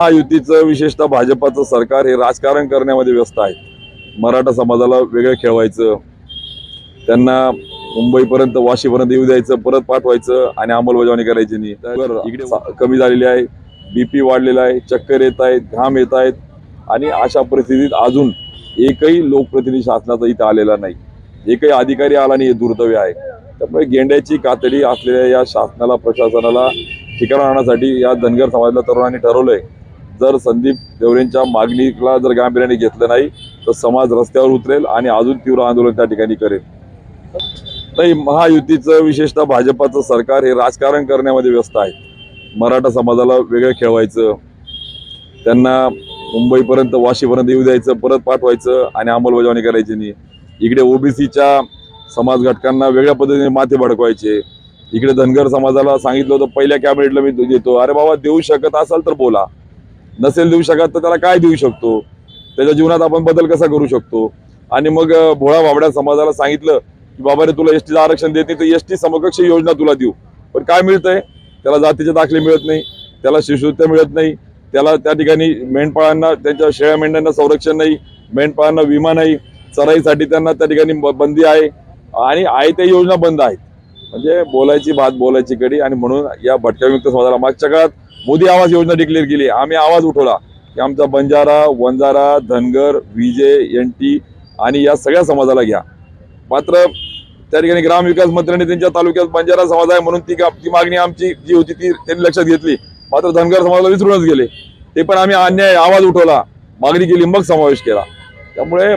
महायुतीचं विशेषतः भाजपाचं सरकार हे राजकारण करण्यामध्ये व्यस्त आहे. मराठा समाजाला वेगळं खेळवायचं त्यांना मुंबईपर्यंत वाशीपर्यंत येऊ द्यायचं परत पाठवायचं आणि अंमलबजावणी करायची नाही. तर इकडे कमी झालेली आहे बीपी वाढलेला आहे चक्कर येत आहेत घाम येत आहेत आणि अशा परिस्थितीत अजून एकही लोकप्रतिनिधी शासनाचा इथं आलेला नाही. एकही अधिकारी आला नाही हे दुर्दैव आहे. त्यामुळे गेंड्याची कातडी असलेल्या या शासनाला प्रशासनाला ठिकाण आणण्यासाठी या धनगर समाजाला तरुणांनी ठरवलंय जर संदीप देवरेंच्या मागणीला जर गांभीर्याने घेतलं नाही तर समाज रस्त्यावर उतरेल आणि अजून तीव्र आंदोलन त्या ठिकाणी करेल. नाही महायुतीचं विशेषतः भाजपाचं सरकार हे राजकारण करण्यामध्ये व्यस्त आहे. मराठा समाजाला वेगळं खेळवायचं त्यांना मुंबईपर्यंत वाशीपर्यंत येऊ द्यायचं परत पाठवायचं आणि अंमलबजावणी करायची नाही. इकडे ओबीसीच्या समाज घटकांना वेगळ्या पद्धतीने माथे भडकवायचे. इकडे धनगर समाजाला सांगितलं होतं पहिल्या कॅबिनेटला मी देतो. अरे बाबा देऊ शकत असाल तर बोला. नसेल देऊ शकत तर त्याला काय देऊ शकतो? त्याच्या जीवनात आपण बदल कसा करू शकतो? आणि मग भोळा भाबड्या समाजाला सांगितलं की बाबा रे तुला एसटीचं आरक्षण देत नाही तर एसटी समकक्ष योजना तुला देऊ. पण काय मिळतंय? त्याला जातीचे दाखले मिळत नाही त्याला शिष्यवृत्त्या मिळत नाही त्याला त्या ठिकाणी मेंढपाळांना त्यांच्या शेळ्या मेंढ्यांना संरक्षण नाही मेंढपाळांना विमा नाही चराईसाठी त्यांना त्या ठिकाणी बंदी आहे आणि आहे त्या योजना बंद आहेत. म्हणजे बोलायची भात बोलायची कडी आणि म्हणून या भटक्यायुक्त समाजाला मागच्या काळात मोदी आवाज योजना डिक्लेअर केली. आम्ही आवाज उठवला की आमचा बंजारा वंजारा धनगर विजय एन टी आणि या सगळ्या समाजाला घ्या. मात्र त्या ठिकाणी ग्रामविकास मंत्र्यांनी त्यांच्या तालुक्यात बंजारा समाज आहे म्हणून ती ती मागणी आमची जी होती ती त्यांनी लक्षात घेतली. मात्र धनगर समाजाला विसरूनच गेले. ते पण आम्ही अन्याय आवाज उठवला. मागणी केली मग समावेश केला. त्यामुळे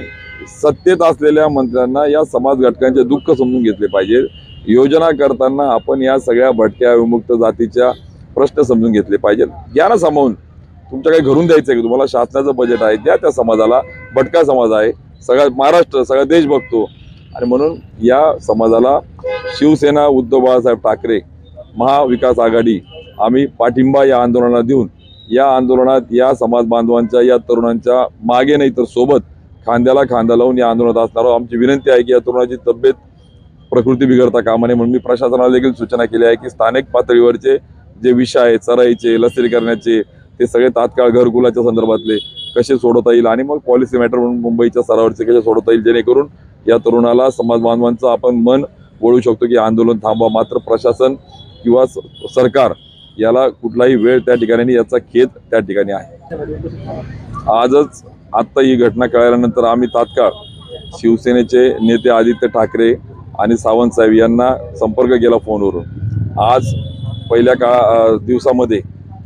सत्तेत असलेल्या मंत्र्यांना या समाज घटकांचे दुःख समजून घेतले पाहिजे. योजना करताना आपण या सगळ्या भटक्या विमुक्त जातीच्या प्रश्न समजून घेतले पाहिजेत. घ्या ना सामावून. तुमच्या काही घरून द्यायचं आहे की? तुम्हाला शासनाचं बजेट आहे द्या त्या समाजाला. भटका समाज आहे. सगळा महाराष्ट्र सगळा देश बघतो. आणि म्हणून या समाजाला शिवसेना उद्धव बाळासाहेब ठाकरे महाविकास आघाडी आम्ही पाठिंबा या आंदोलनाला देऊन या आंदोलनात या समाज बांधवांच्या या तरुणांच्या मागे नाही तर सोबत खांद्याला खांदा लावून या आंदोलनात असणार आहोत. आमची विनंती आहे की या तरुणाची तब्येत प्रकृती बिघडता कामा नये म्हणून मी प्रशासनाला देखील सूचना केली आहे की स्थानिक पातळीवरचे जे विषय आहेत चराईचे लसीकरणाचे ते सगळे तात्काळ घरकुलाच्या संदर्भातले कसे सोडवता येईल आणि मग पॉलिसी मॅटर म्हणून मुंबईच्या स्तरावरचे कसे सोडवता येईल जेणेकरून या तरुणाला समाज बांधवांचं आपण मन वळू शकतो की आंदोलन थांबवा. मात्र प्रशासन किंवा सरकार याला कुठलाही वेळ त्या ठिकाणी याचा खेद त्या ठिकाणी आहे. आजच आत्ता ही घटना कळल्यानंतर आम्ही तात्काळ शिवसेनेचे नेते आदित्य ठाकरे आणि सावंत साहेब यांना संपर्क केला फोनवरून. आज पहिल्या का दिवसामध्ये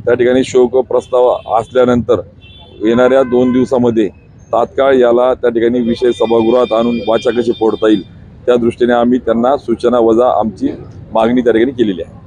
त्या ठिकाणी शोक प्रस्ताव असल्यानंतर येणाऱ्या दोन दिवसामध्ये तात्काळ याला त्या ठिकाणी विषय सभागृहात आणून वाचा कशी फोडता येईल. त्या दृष्टीने आम्ही त्यांना सूचना वजा आमची मागणी त्या ठिकाणी केलेली आहे.